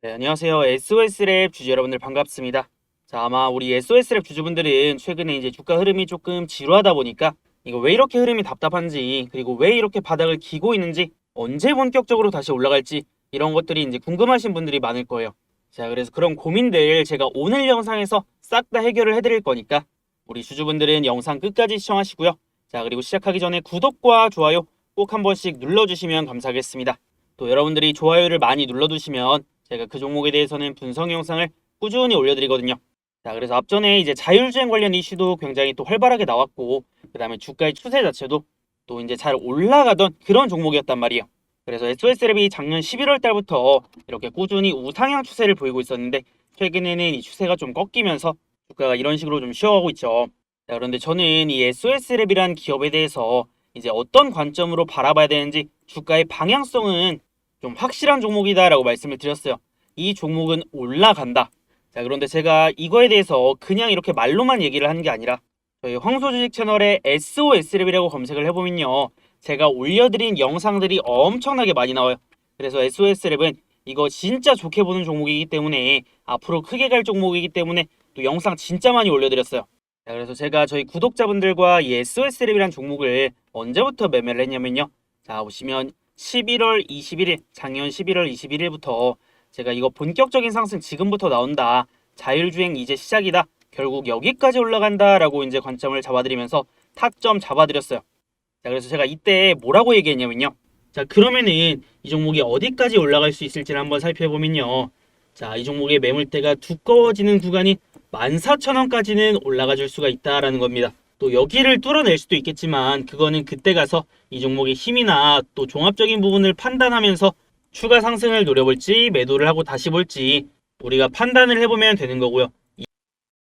네, 안녕하세요. SOS랩 주주 여러분들 반갑습니다. 자, 아마 우리 SOS랩 주주분들은 최근에 이제 주가 흐름이 조금 지루하다 보니까 이거 왜 이렇게 흐름이 답답한지 그리고 왜 이렇게 바닥을 기고 있는지 언제 본격적으로 다시 올라갈지 이런 것들이 이제 궁금하신 분들이 많을 거예요. 자, 그래서 그런 고민들 제가 오늘 영상에서 싹 다 해결을 해드릴 거니까 우리 주주분들은 영상 끝까지 시청하시고요. 자, 그리고 시작하기 전에 구독과 좋아요 꼭 한 번씩 눌러주시면 감사하겠습니다. 또 여러분들이 좋아요를 많이 눌러두시면 제가 그 종목에 대해서는 분석 영상을 꾸준히 올려드리거든요. 자, 그래서 앞전에 이제 자율주행 관련 이슈도 굉장히 또 활발하게 나왔고, 그 다음에 주가의 추세 자체도 또 이제 잘 올라가던 그런 종목이었단 말이에요. 그래서 SOS랩이 작년 11월 달부터 이렇게 꾸준히 우상향 추세를 보이고 있었는데, 최근에는 이 추세가 좀 꺾이면서 주가가 이런 식으로 좀 쉬어가고 있죠. 자, 그런데 저는 이 SOS랩이란 기업에 대해서 이제 어떤 관점으로 바라봐야 되는지 주가의 방향성은 좀 확실한 종목이다라고 말씀을 드렸어요. 이 종목은 올라간다. 자, 그런데 제가 이거에 대해서 그냥 이렇게 말로만 얘기를 하는 게 아니라 저희 황소주식 채널에 SOS랩이라고 검색을 해보면요. 제가 올려드린 영상들이 엄청나게 많이 나와요. 그래서 SOS랩은 이거 진짜 좋게 보는 종목이기 때문에 앞으로 크게 갈 종목이기 때문에 또 영상 진짜 많이 올려드렸어요. 자, 그래서 제가 저희 구독자분들과 이 SOS랩이란 종목을 언제부터 매매를 했냐면요. 자, 보시면 11월 21일, 작년 11월 21일부터 제가 이거 본격적인 상승 지금부터 나온다. 자율주행 이제 시작이다. 결국 여기까지 올라간다 라고 이제 관점을 잡아드리면서 타점 잡아드렸어요. 자, 그래서 제가 이때 뭐라고 얘기했냐면요. 자, 그러면은 이 종목이 어디까지 올라갈 수 있을지를 한번 살펴보면요. 자, 이 종목의 매물대가 두꺼워지는 구간이 14,000원까지는 올라가 줄 수가 있다라는 겁니다. 또 여기를 뚫어낼 수도 있겠지만 그거는 그때 가서 이 종목의 힘이나 또 종합적인 부분을 판단하면서 추가 상승을 노려볼지 매도를 하고 다시 볼지 우리가 판단을 해보면 되는 거고요. 이-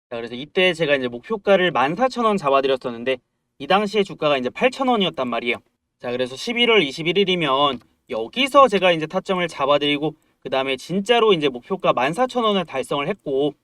자, 그래서 이때 제가 이제 목표가를 14,000원 잡아드렸었는데 이 당시에 주가가 이제 8,000원이었단 말이에요. 자, 그래서 11월 21일이면 여기서 제가 이제 타점을 잡아드리고 그 다음에 진짜로 이제 목표가 14,000원을 달성을 했고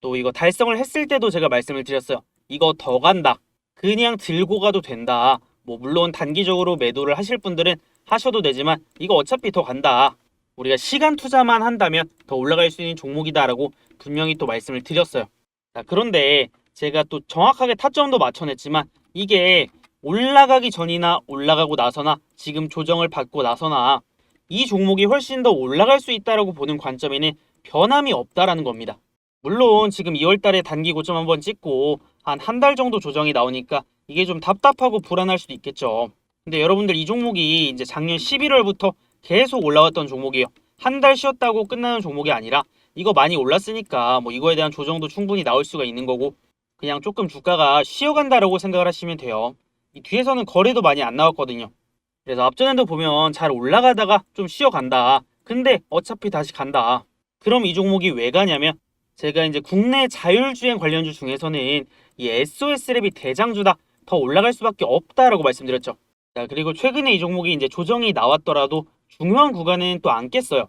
또 이거 달성을 했을 때도 제가 말씀을 드렸어요. 이거 더 간다. 그냥 들고 가도 된다. 뭐 물론 단기적으로 매도를 하실 분들은 하셔도 되지만 이거 어차피 더 간다. 우리가 시간 투자만 한다면 더 올라갈 수 있는 종목이다라고 분명히 또 말씀을 드렸어요. 자, 그런데 제가 또 정확하게 타점도 맞춰냈지만 이게 올라가기 전이나 올라가고 나서나 지금 조정을 받고 나서나 이 종목이 훨씬 더 올라갈 수 있다라고 보는 관점에는 변함이 없다라는 겁니다. 물론 지금 2월 달에 단기 고점 한번 찍고 한 한 달 정도 조정이 나오니까 이게 좀 답답하고 불안할 수도 있겠죠. 근데 여러분들 이 종목이 이제 작년 11월부터 계속 올라왔던 종목이에요. 한 달 쉬었다고 끝나는 종목이 아니라 이거 많이 올랐으니까 뭐 이거에 대한 조정도 충분히 나올 수가 있는 거고 그냥 조금 주가가 쉬어간다라고 생각을 하시면 돼요. 이 뒤에서는 거래도 많이 안 나왔거든요. 그래서 앞전에도 보면 잘 올라가다가 좀 쉬어간다. 근데 어차피 다시 간다. 그럼 이 종목이 왜 가냐면 제가 이제 국내 자율주행 관련주 중에서는 이 SOS랩이 대장주다. 더 올라갈 수밖에 없다라고 말씀드렸죠. 자, 그리고 최근에 이 종목이 이제 조정이 나왔더라도 중요한 구간은 또 안 깼어요.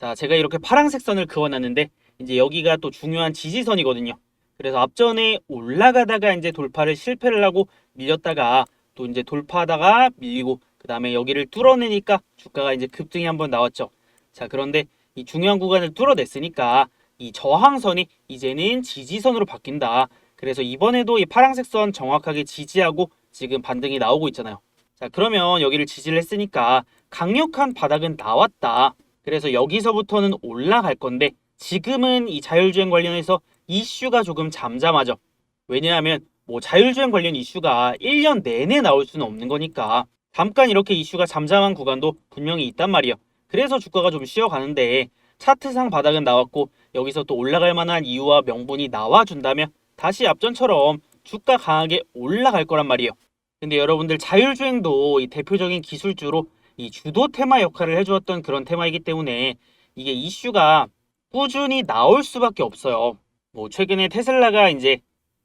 자, 제가 이렇게 파란색 선을 그어놨는데 이제 여기가 또 중요한 지지선이거든요. 그래서 앞전에 올라가다가 이제 돌파를 실패를 하고 밀렸다가 또 이제 돌파하다가 밀리고 그 다음에 여기를 뚫어내니까 주가가 이제 급등이 한번 나왔죠. 자, 그런데 이 중요한 구간을 뚫어냈으니까 이 저항선이 이제는 지지선으로 바뀐다. 그래서 이번에도 이 파란색 선 정확하게 지지하고 지금 반등이 나오고 있잖아요. 자, 그러면 여기를 지지를 했으니까 강력한 바닥은 나왔다. 그래서 여기서부터는 올라갈 건데 지금은 이 자율주행 관련해서 이슈가 조금 잠잠하죠. 왜냐하면 뭐 자율주행 관련 이슈가 1년 내내 나올 수는 없는 거니까 잠깐 이렇게 이슈가 잠잠한 구간도 분명히 있단 말이에요. 그래서 주가가 좀 쉬어가는데 차트상 바닥은 나왔고 여기서 또 올라갈 만한 이유와 명분이 나와준다면 다시 앞전처럼 주가 강하게 올라갈 거란 말이에요. 근데 여러분들 자율주행도 이 대표적인 기술주로 이 주도 테마 역할을 해주었던 그런 테마이기 때문에 이게 이슈가 꾸준히 나올 수밖에 없어요. 뭐 최근에 테슬라가 이제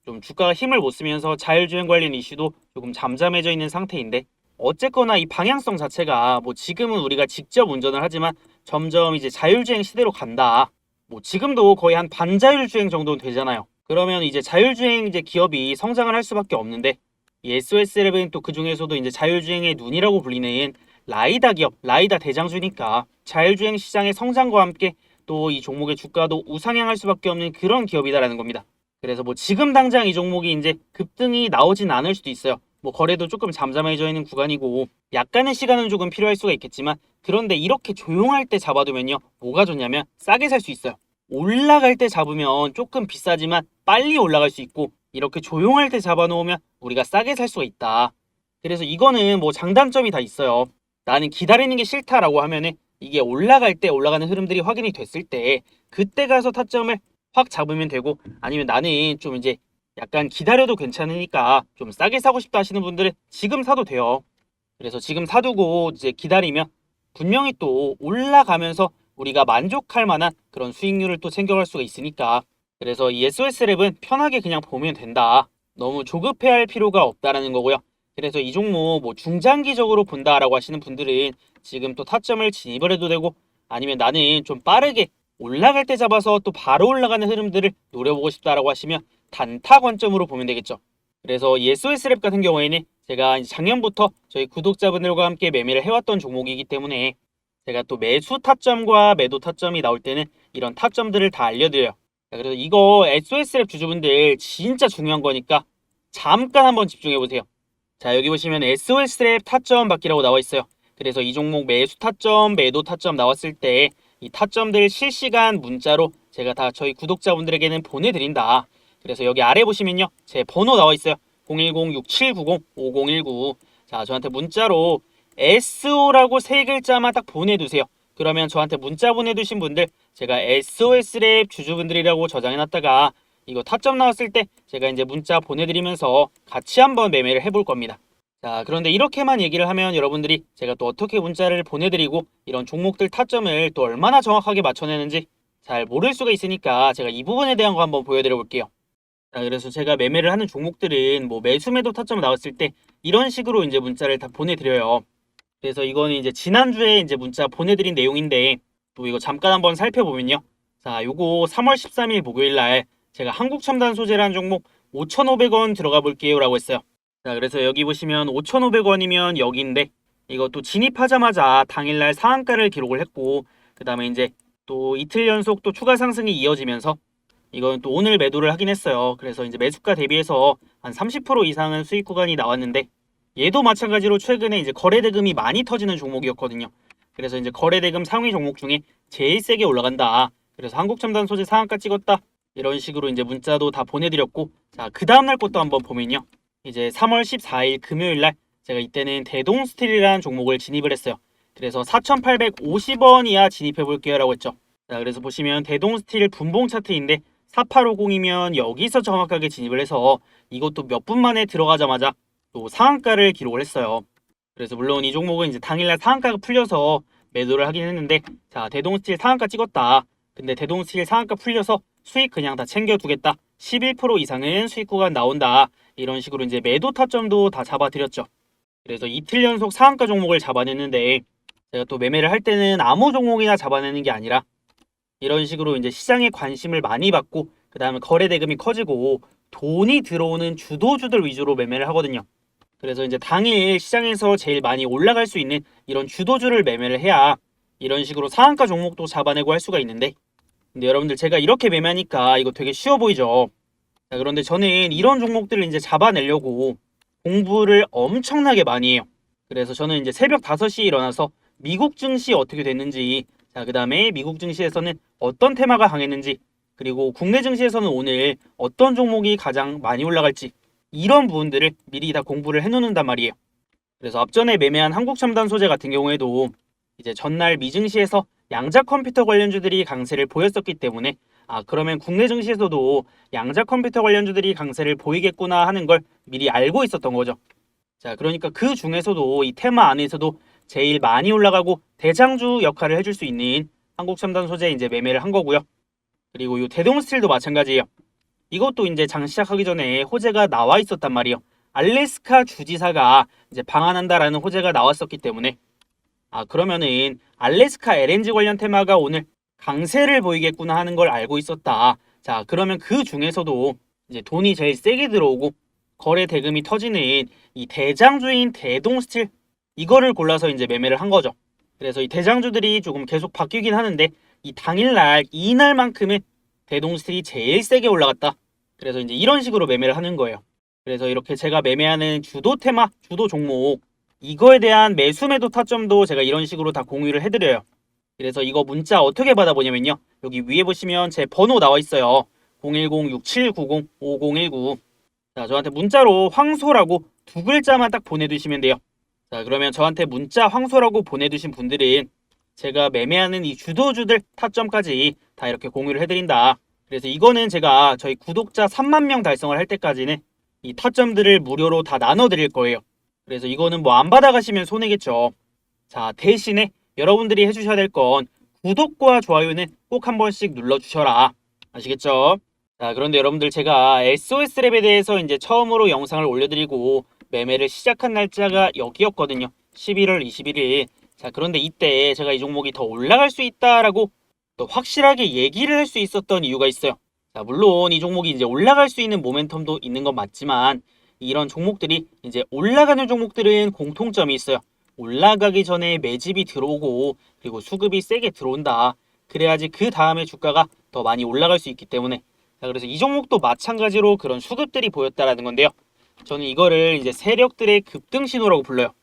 좀 주가가 힘을 못 쓰면서 자율주행 관련 이슈도 조금 잠잠해져 있는 상태인데 어쨌거나 이 방향성 자체가 뭐 지금은 우리가 직접 운전을 하지만 점점 이제 자율주행 시대로 간다. 뭐 지금도 거의 한 반자율주행 정도는 되잖아요. 그러면 이제 자율주행 이제 기업이 성장을 할 수밖에 없는데 이 SOS랩은 또 그 중에서도 이제 자율주행의 눈이라고 불리는 라이다 기업, 라이다 대장주니까 자율주행 시장의 성장과 함께 또 이 종목의 주가도 우상향할 수밖에 없는 그런 기업이다라는 겁니다. 그래서 뭐 지금 당장 이 종목이 이제 급등이 나오진 않을 수도 있어요. 뭐 거래도 조금 잠잠해져 있는 구간이고 약간의 시간은 조금 필요할 수가 있겠지만 그런데 이렇게 조용할 때 잡아두면요 뭐가 좋냐면 싸게 살 수 있어요. 올라갈 때 잡으면 조금 비싸지만 빨리 올라갈 수 있고 이렇게 조용할 때 잡아놓으면 우리가 싸게 살 수가 있다. 그래서 이거는 뭐 장단점이 다 있어요. 나는 기다리는 게 싫다라고 하면은 이게 올라갈 때 올라가는 흐름들이 확인이 됐을 때 그때 가서 타점을 확 잡으면 되고 아니면 나는 좀 이제 약간 기다려도 괜찮으니까 좀 싸게 사고 싶다 하시는 분들은 지금 사도 돼요. 그래서 지금 사두고 이제 기다리면 분명히 또 올라가면서 우리가 만족할 만한 그런 수익률을 또 챙겨갈 수가 있으니까 그래서 이 SOS랩은 편하게 그냥 보면 된다. 너무 조급해할 필요가 없다라는 거고요. 그래서 이 종목 뭐 중장기적으로 본다라고 하시는 분들은 지금 또 타점을 진입을 해도 되고 아니면 나는 좀 빠르게 올라갈 때 잡아서 또 바로 올라가는 흐름들을 노려보고 싶다라고 하시면 단타 관점으로 보면 되겠죠. 그래서 이 SOS랩 같은 경우에는 제가 작년부터 저희 구독자분들과 함께 매매를 해왔던 종목이기 때문에 제가 또 매수 타점과 매도 타점이 나올 때는 이런 타점들을 다 알려드려요. 자, 그래서 이거 SOS랩 주주분들 진짜 중요한 거니까 잠깐 한번 집중해 보세요. 자 여기 보시면 SOS랩 타점 받기라고 나와 있어요. 그래서 이 종목 매수 타점, 매도 타점 나왔을 때 이 타점들 실시간 문자로 제가 다 저희 구독자분들에게는 보내드린다. 그래서 여기 아래 보시면요. 제 번호 나와 있어요. 010-6790-5019. 자, 저한테 문자로 SO라고 세 글자만 딱 보내두세요. 그러면 저한테 문자 보내두신 분들 제가 SOS랩 주주분들이라고 저장해놨다가 이거 타점 나왔을 때 제가 이제 문자 보내드리면서 같이 한번 매매를 해볼 겁니다. 자, 그런데 이렇게만 얘기를 하면 여러분들이 제가 또 어떻게 문자를 보내드리고 이런 종목들 타점을 또 얼마나 정확하게 맞춰내는지 잘 모를 수가 있으니까 제가 이 부분에 대한 거 한번 보여드려 볼게요. 자, 그래서 제가 매매를 하는 종목들은 뭐 매수 매도 타점 나왔을 때 이런 식으로 이제 문자를 다 보내드려요. 그래서 이거는 이제 지난주에 이제 문자 보내드린 내용인데 또 이거 잠깐 한번 살펴보면요. 자, 요거 3월 13일 목요일 날 제가 한국 첨단 소재라는 종목 5,500원 들어가 볼게요라고 했어요. 자, 그래서 여기 보시면 5,500원이면 여기인데 이것도 진입하자마자 당일날 상한가를 기록을 했고 그 다음에 이제 또 이틀 연속 또 추가 상승이 이어지면서 이건 또 오늘 매도를 하긴 했어요. 그래서 이제 매수가 대비해서 한 30% 이상은 수익 구간이 나왔는데 얘도 마찬가지로 최근에 이제 거래 대금이 많이 터지는 종목이었거든요. 그래서 이제 거래 대금 상위 종목 중에 제일 세게 올라간다. 그래서 한국첨단 소재 상한가 찍었다. 이런 식으로 이제 문자도 다 보내드렸고 자 그 다음날 것도 한번 보면요. 이제 3월 14일 금요일 날 제가 이때는 대동스틸이라는 종목을 진입을 했어요. 그래서 4,850원 이하 진입해 볼게요 라고 했죠. 자, 그래서 보시면 대동스틸 분봉 차트인데 4850이면 여기서 정확하게 진입을 해서 이것도 몇 분 만에 들어가자마자 또 상한가를 기록을 했어요. 그래서 물론 이 종목은 이제 당일날 상한가가 풀려서 매도를 하긴 했는데 자, 대동스틸 상한가 찍었다. 근데 대동스틸 상한가 풀려서 수익 그냥 다 챙겨두겠다. 11% 이상은 수익 구간 나온다. 이런 식으로 이제 매도 타점도 다 잡아드렸죠. 그래서 이틀 연속 상한가 종목을 잡아냈는데 제가 또 매매를 할 때는 아무 종목이나 잡아내는 게 아니라 이런 식으로 이제 시장에 관심을 많이 받고 그 다음에 거래 대금이 커지고 돈이 들어오는 주도주들 위주로 매매를 하거든요. 그래서 이제 당일 시장에서 제일 많이 올라갈 수 있는 이런 주도주를 매매를 해야 이런 식으로 상한가 종목도 잡아내고 할 수가 있는데 근데 여러분들 제가 이렇게 매매하니까 이거 되게 쉬워 보이죠? 자, 그런데 저는 이런 종목들을 이제 잡아내려고 공부를 엄청나게 많이 해요. 그래서 저는 이제 새벽 5시에 일어나서 미국 증시 어떻게 됐는지, 자, 그 다음에 미국 증시에서는 어떤 테마가 강했는지, 그리고 국내 증시에서는 오늘 어떤 종목이 가장 많이 올라갈지, 이런 부분들을 미리 다 공부를 해놓는단 말이에요. 그래서 앞전에 매매한 한국첨단 소재 같은 경우에도 이제 전날 미증시에서 양자 컴퓨터 관련주들이 강세를 보였었기 때문에 아 그러면 국내 증시에서도 양자 컴퓨터 관련주들이 강세를 보이겠구나 하는 걸 미리 알고 있었던 거죠. 자 그러니까 그 중에서도 이 테마 안에서도 제일 많이 올라가고 대장주 역할을 해줄 수 있는 한국첨단 소재 이제 매매를 한 거고요. 그리고 이 대동스틸도 마찬가지예요. 이것도 이제 장 시작하기 전에 호재가 나와 있었단 말이에요. 알래스카 주지사가 이제 방한한다라는 호재가 나왔었기 때문에 아 그러면은 알래스카 LNG 관련 테마가 오늘 강세를 보이겠구나 하는 걸 알고 있었다. 자 그러면 그 중에서도 이제 돈이 제일 세게 들어오고 거래 대금이 터지는 이 대장주인 대동스틸 이거를 골라서 이제 매매를 한 거죠. 그래서 이 대장주들이 조금 계속 바뀌긴 하는데 이 당일날 이날만큼은 대동스틸이 제일 세게 올라갔다. 그래서 이제 이런 식으로 매매를 하는 거예요. 그래서 이렇게 제가 매매하는 주도 테마, 주도 종목 이거에 대한 매수 매도 타점도 제가 이런 식으로 다 공유를 해드려요. 그래서 이거 문자 어떻게 받아보냐면요. 여기 위에 보시면 제 번호 나와 있어요. 010-6790-5019. 자, 저한테 문자로 황소라고 두 글자만 딱 보내두시면 돼요. 자, 그러면 저한테 문자 황소라고 보내두신 분들은 제가 매매하는 이 주도주들 타점까지 다 이렇게 공유를 해드린다. 그래서 이거는 제가 저희 구독자 3만 명 달성을 할 때까지는 이 타점들을 무료로 다 나눠드릴 거예요. 그래서 이거는 뭐 안 받아가시면 손해겠죠. 자, 대신에 여러분들이 해주셔야 될 건 구독과 좋아요는 꼭 한 번씩 눌러주셔라. 아시겠죠? 자, 그런데 여러분들 제가 SOS랩에 대해서 이제 처음으로 영상을 올려드리고 매매를 시작한 날짜가 여기였거든요. 11월 21일. 자, 그런데 이때 제가 이 종목이 더 올라갈 수 있다라고 또 확실하게 얘기를 할 수 있었던 이유가 있어요. 자, 물론 이 종목이 이제 올라갈 수 있는 모멘텀도 있는 건 맞지만 이런 종목들이 이제 올라가는 종목들은 공통점이 있어요. 올라가기 전에 매집이 들어오고 그리고 수급이 세게 들어온다. 그래야지 그 다음에 주가가 더 많이 올라갈 수 있기 때문에 자, 그래서 이 종목도 마찬가지로 그런 수급들이 보였다라는 건데요. 저는 이거를 이제 세력들의 급등 신호라고 불러요.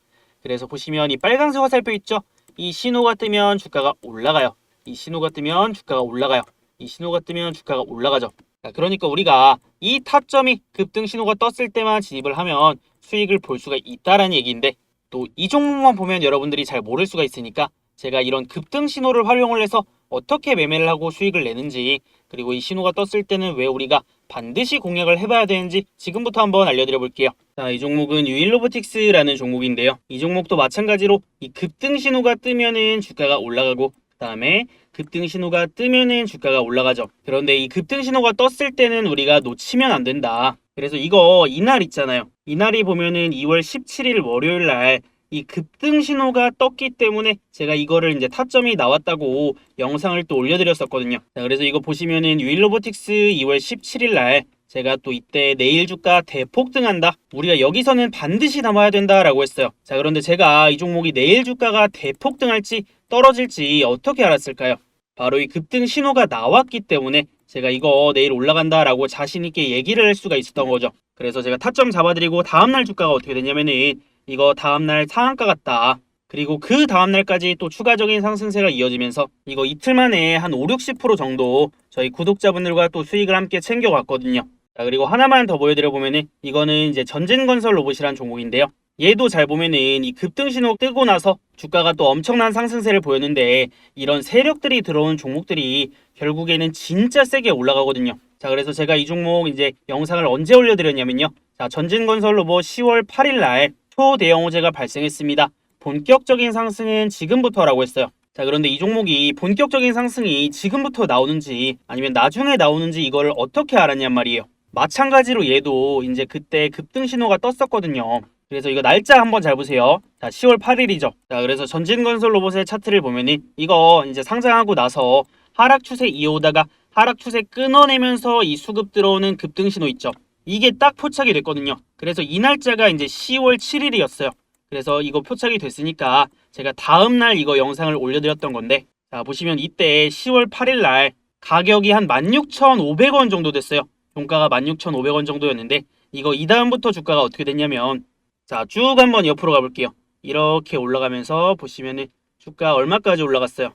그래서 보시면 이 빨간색 화살표 있죠? 이 신호가 뜨면 주가가 올라가요. 이 신호가 뜨면 주가가 올라가요. 이 신호가 뜨면 주가가 올라가죠. 자, 그러니까 우리가 이 타점이 급등 신호가 떴을 때만 진입을 하면 수익을 볼 수가 있다라는 얘기인데 또 이 종목만 보면 여러분들이 잘 모를 수가 있으니까 제가 이런 급등 신호를 활용을 해서 어떻게 매매를 하고 수익을 내는지 그리고 이 신호가 떴을 때는 왜 우리가 반드시 공략을 해봐야 되는지 지금부터 한번 알려드려 볼게요. 자, 이 종목은 유일 로보틱스라는 종목인데요. 이 종목도 마찬가지로 이 급등 신호가 뜨면은 주가가 올라가고 그다음에 급등 신호가 뜨면은 주가가 올라가죠. 그런데 이 급등 신호가 떴을 때는 우리가 놓치면 안 된다. 그래서 이거 이날 있잖아요. 이날이 보면은 2월 17일 월요일 날 이 급등 신호가 떴기 때문에 제가 이거를 이제 타점이 나왔다고 영상을 또 올려드렸었거든요. 자, 그래서 이거 보시면은 유일로보틱스 2월 17일 날 제가 또 이때 내일 주가 대폭등한다. 우리가 여기서는 반드시 담아야 된다라고 했어요. 자, 그런데 제가 이 종목이 내일 주가가 대폭등할지 떨어질지 어떻게 알았을까요? 바로 이 급등 신호가 나왔기 때문에 제가 이거 내일 올라간다라고 자신 있게 얘기를 할 수가 있었던 거죠. 그래서 제가 타점 잡아드리고 다음날 주가가 어떻게 됐냐면은 이거 다음날 상한가 같다. 그리고 그 다음날까지 또 추가적인 상승세가 이어지면서 이거 이틀 만에 한 5, 60% 정도 저희 구독자분들과 또 수익을 함께 챙겨갔거든요. 자, 그리고 하나만 더 보여드려 보면은 이거는 이제 전진건설 로봇이란 종목인데요. 얘도 잘 보면은 이 급등 신호 뜨고 나서 주가가 또 엄청난 상승세를 보였는데 이런 세력들이 들어온 종목들이 결국에는 진짜 세게 올라가거든요. 자, 그래서 제가 이 종목 이제 영상을 언제 올려드렸냐면요. 자, 전진건설 로봇 10월 8일 날 초대형 호재가 발생했습니다. 본격적인 상승은 지금부터라고 했어요. 자, 그런데 이 종목이 본격적인 상승이 지금부터 나오는지 아니면 나중에 나오는지 이걸 어떻게 알았냔 말이에요. 마찬가지로 얘도 이제 그때 급등 신호가 떴었거든요. 그래서 이거 날짜 한번 잘 보세요. 자, 10월 8일이죠. 자, 그래서 전진건설 로봇의 차트를 보면은 이거 이제 상장하고 나서 하락 추세 이어오다가 하락 추세 끊어내면서 이 수급 들어오는 급등 신호 있죠. 이게 딱 포착이 됐거든요. 그래서 이 날짜가 이제 10월 7일이었어요. 그래서 이거 포착이 됐으니까 제가 다음 날 이거 영상을 올려드렸던 건데 자 보시면 이때 10월 8일 날 가격이 한 16,500원 정도 됐어요. 종가가 16,500원 정도였는데 이거 이 다음부터 주가가 어떻게 됐냐면 자 쭉 한번 옆으로 가볼게요. 이렇게 올라가면서 보시면은 주가 얼마까지 올라갔어요.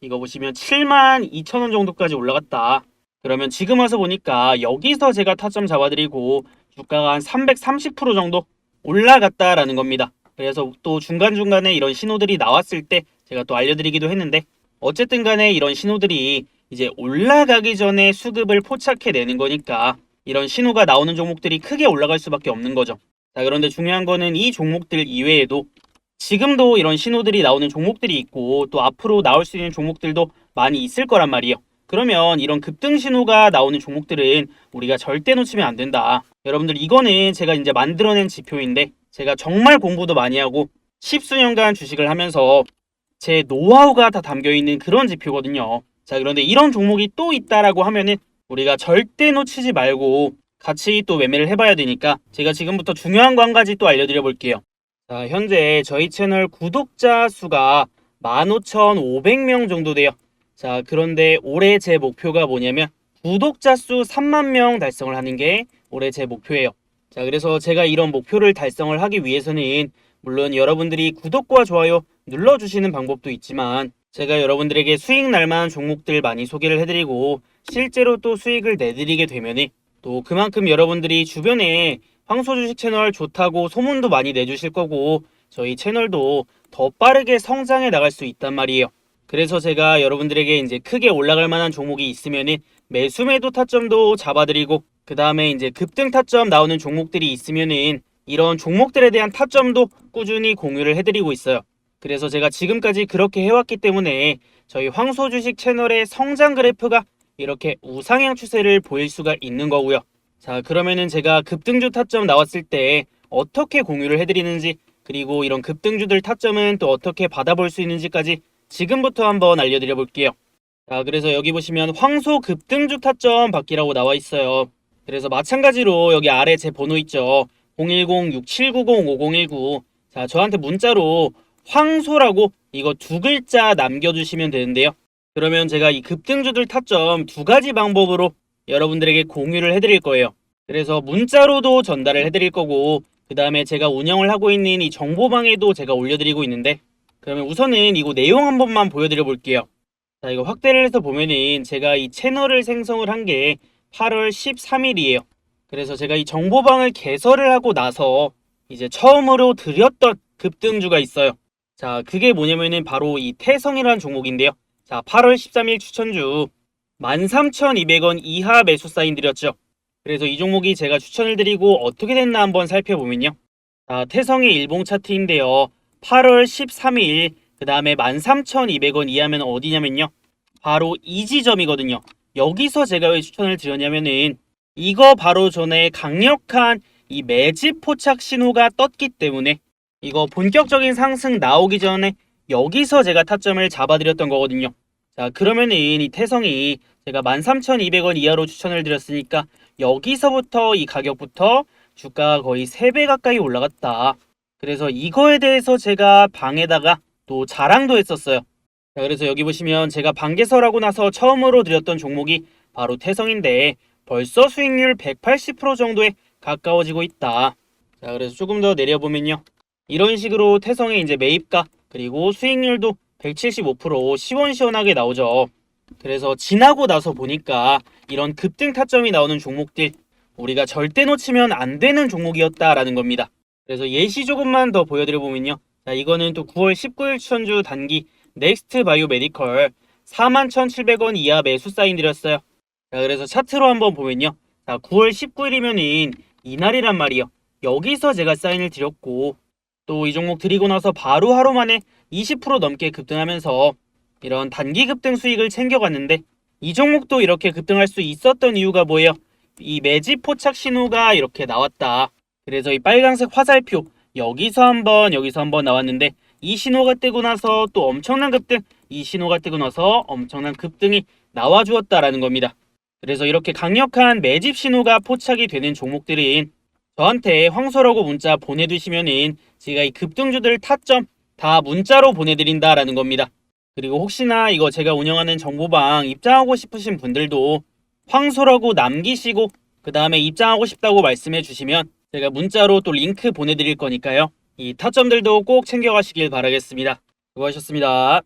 이거 보시면 7만 2천원 정도까지 올라갔다. 그러면 지금 와서 보니까 여기서 제가 타점 잡아드리고 주가가 한 330% 정도 올라갔다라는 겁니다. 그래서 또 중간중간에 이런 신호들이 나왔을 때 제가 또 알려드리기도 했는데 어쨌든 간에 이런 신호들이 이제 올라가기 전에 수급을 포착해내는 거니까 이런 신호가 나오는 종목들이 크게 올라갈 수밖에 없는 거죠. 자, 그런데 중요한 거는 이 종목들 이외에도 지금도 이런 신호들이 나오는 종목들이 있고 또 앞으로 나올 수 있는 종목들도 많이 있을 거란 말이에요. 그러면 이런 급등 신호가 나오는 종목들은 우리가 절대 놓치면 안 된다. 여러분들 이거는 제가 이제 만들어낸 지표인데 제가 정말 공부도 많이 하고 십수년간 주식을 하면서 제 노하우가 다 담겨 있는 그런 지표거든요. 자, 그런데 이런 종목이 또 있다라고 하면은 우리가 절대 놓치지 말고 같이 또 매매를 해봐야 되니까 제가 지금부터 중요한 거 한 가지 또 알려드려 볼게요. 자, 현재 저희 채널 구독자 수가 15,500명 정도 돼요. 자, 그런데 올해 제 목표가 뭐냐면 구독자 수 3만 명 달성을 하는 게 올해 제 목표예요. 자, 그래서 제가 이런 목표를 달성을 하기 위해서는 물론 여러분들이 구독과 좋아요 눌러주시는 방법도 있지만 제가 여러분들에게 수익 날만한 종목들 많이 소개를 해드리고 실제로 또 수익을 내드리게 되면은 또 그만큼 여러분들이 주변에 황소 주식 채널 좋다고 소문도 많이 내주실 거고 저희 채널도 더 빠르게 성장해 나갈 수 있단 말이에요. 그래서 제가 여러분들에게 이제 크게 올라갈 만한 종목이 있으면은 매수 매도 타점도 잡아드리고 그 다음에 이제 급등 타점 나오는 종목들이 있으면은 이런 종목들에 대한 타점도 꾸준히 공유를 해드리고 있어요. 그래서 제가 지금까지 그렇게 해왔기 때문에 저희 황소 주식 채널의 성장 그래프가 이렇게 우상향 추세를 보일 수가 있는 거고요. 자, 그러면은 제가 급등주 타점 나왔을 때 어떻게 공유를 해드리는지 그리고 이런 급등주들 타점은 또 어떻게 받아볼 수 있는지까지 지금부터 한번 알려드려 볼게요. 자, 그래서 여기 보시면 황소 급등주 타점 받기라고 나와 있어요. 그래서 마찬가지로 여기 아래 제 번호 있죠. 010-6790-5019. 자, 저한테 문자로 황소라고 이거 두 글자 남겨주시면 되는데요. 그러면 제가 이 급등주들 타점 두 가지 방법으로 여러분들에게 공유를 해드릴 거예요. 그래서 문자로도 전달을 해드릴 거고, 그 다음에 제가 운영을 하고 있는 이 정보방에도 제가 올려드리고 있는데, 그러면 우선은 이거 내용 한 번만 보여드려 볼게요. 자, 이거 확대를 해서 보면은 제가 이 채널을 생성을 한 게 8월 13일이에요. 그래서 제가 이 정보방을 개설을 하고 나서 이제 처음으로 드렸던 급등주가 있어요. 자, 그게 뭐냐면은 바로 이 태성이라는 종목인데요. 자, 8월 13일 추천주 13,200원 이하 매수 사인 드렸죠. 그래서 이 종목이 제가 추천을 드리고 어떻게 됐나 한번 살펴보면요. 자, 태성의 일봉 차트인데요. 8월 13일 그 다음에 13,200원 이하면 어디냐면요. 바로 이 지점이거든요. 여기서 제가 왜 추천을 드렸냐면은 이거 바로 전에 강력한 이 매집 포착 신호가 떴기 때문에 이거 본격적인 상승 나오기 전에 여기서 제가 타점을 잡아드렸던 거거든요. 자, 그러면은 이 태성이 제가 13,200원 이하로 추천을 드렸으니까 여기서부터 이 가격부터 주가가 거의 3배 가까이 올라갔다. 그래서 이거에 대해서 제가 방에다가 또 자랑도 했었어요. 자, 그래서 여기 보시면 제가 방개설하고 나서 처음으로 드렸던 종목이 바로 태성인데 벌써 수익률 180% 정도에 가까워지고 있다. 자, 그래서 조금 더 내려보면요. 이런 식으로 태성의 이제 매입가 그리고 수익률도 175% 시원시원하게 나오죠. 그래서 지나고 나서 보니까 이런 급등 타점이 나오는 종목들 우리가 절대 놓치면 안 되는 종목이었다라는 겁니다. 그래서 예시 조금만 더 보여드려 보면요. 자, 이거는 또 9월 19일 추천주 단기 넥스트 바이오 메디컬 41,700원 이하 매수 사인 드렸어요. 자, 그래서 차트로 한번 보면요. 자, 9월 19일이면은 이날이란 말이요. 여기서 제가 사인을 드렸고 또 이 종목 드리고 나서 바로 하루 만에 20% 넘게 급등하면서 이런 단기 급등 수익을 챙겨갔는데 이 종목도 이렇게 급등할 수 있었던 이유가 뭐예요? 이 매집 포착 신호가 이렇게 나왔다. 그래서 이 빨간색 화살표 여기서 한번 여기서 한번 나왔는데 이 신호가 뜨고 나서 또 엄청난 급등 이 신호가 뜨고 나서 엄청난 급등이 나와 주었다라는 겁니다. 그래서 이렇게 강력한 매집 신호가 포착이 되는 종목들은 저한테 황소라고 문자 보내두시면은 제가 이 급등주들 타점 다 문자로 보내드린다라는 겁니다. 그리고 혹시나 이거 제가 운영하는 정보방 입장하고 싶으신 분들도 황소라고 남기시고 그 다음에 입장하고 싶다고 말씀해 주시면 제가 문자로 또 링크 보내드릴 거니까요. 이 타점들도 꼭 챙겨가시길 바라겠습니다. 수고하셨습니다.